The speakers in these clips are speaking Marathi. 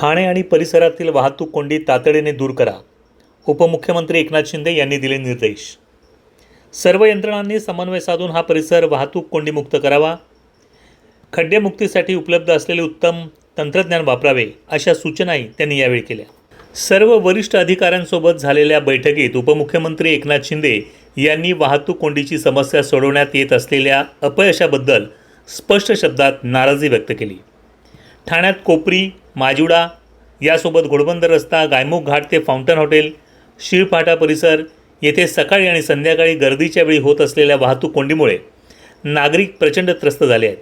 ठाणे आणि परिसरातील वाहतूक कोंडी तातडीने दूर करा. उपमुख्यमंत्री एकनाथ शिंदे यांनी दिले निर्देश. सर्व यंत्रणांनी समन्वय साधून हा परिसर वाहतूक कोंडीमुक्त करावा. खड्डेमुक्तीसाठी उपलब्ध असलेले उत्तम तंत्रज्ञान वापरावे अशा सूचनाही त्यांनी यावेळी केल्या. सर्व वरिष्ठ अधिकाऱ्यांसोबत झालेल्या बैठकीत उपमुख्यमंत्री एकनाथ शिंदे यांनी वाहतूक कोंडीची समस्या सोडवण्यात येत असलेल्या अपयशाबद्दल स्पष्ट शब्दात नाराजी व्यक्त केली. ठाण्यात कोपरी माजुडा यासोबत घोडबंदर रस्ता गायमुख घाट ते फाउंटन हॉटेल शिळफाटा परिसर येथे सकाळी आणि संध्याकाळी गर्दीच्या वेळी होत असलेल्या वाहतूक कोंडीमुळे नागरिक प्रचंड त्रस्त झाले आहेत.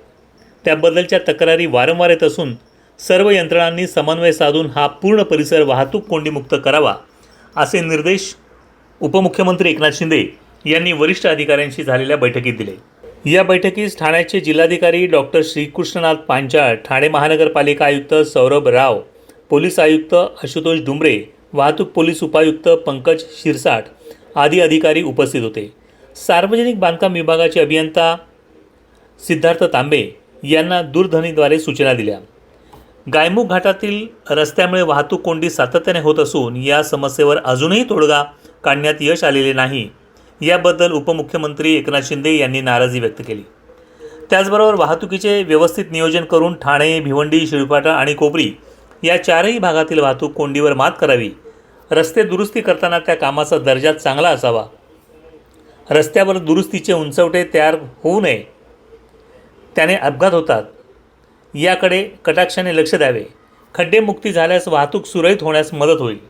त्याबद्दलच्या तक्रारी वारंवार येत असून सर्व यंत्रणांनी समन्वय साधून हा पूर्ण परिसर वाहतूक कोंडीमुक्त करावा असे निर्देश उपमुख्यमंत्री एकनाथ शिंदे यांनी वरिष्ठ अधिकाऱ्यांशी झालेल्या बैठकीत दिले. या बैठकीस ठाण्याचे जिल्हाधिकारी डॉक्टर श्रीकृष्णनाथ पांचाळ ठाणे महानगरपालिका आयुक्त सौरभ राव पोलीस आयुक्त आशुतोष डुंबरे वाहतूक पोलीस उपायुक्त पंकज शिरसाट आदी अधिकारी उपस्थित होते. सार्वजनिक बांधकाम विभागाचे अभियंता सिद्धार्थ तांबे यांना दूरध्वनीद्वारे सूचना दिल्या. गायमुख घाटातील रस्त्यामुळे वाहतूक कोंडी सातत्याने होत असून या समस्येवर अजूनही तोडगा काढण्यात यश आलेले नाही. याबद्दल उपमुख्यमंत्री एकनाथ शिंदे यांनी नाराजी व्यक्त केली. त्याचबरोबर वाहतुकीचे व्यवस्थित नियोजन करून ठाणे भिवंडी शिळपाटा आणि कोपरी या चारही भागातील वाहतूक कोंडीवर मात करावी. रस्ते दुरुस्ती करताना त्या कामाचा दर्जा चांगला असावा. रस्त्यावर दुरुस्तीचे उंचवटे तयार होऊ नये. त्याने अपघात होतात. याकडे कटाक्षाने लक्ष द्यावे. खड्डेमुक्ती झाल्यास वाहतूक सुरळीत होण्यास मदत होईल.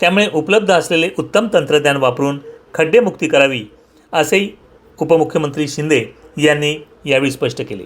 त्यामुळे उपलब्ध असलेले उत्तम तंत्रज्ञान वापरून खड्डेमुक्ती करावी असेही उपमुख्यमंत्री शिंदे यांनी यावेळी स्पष्ट केले.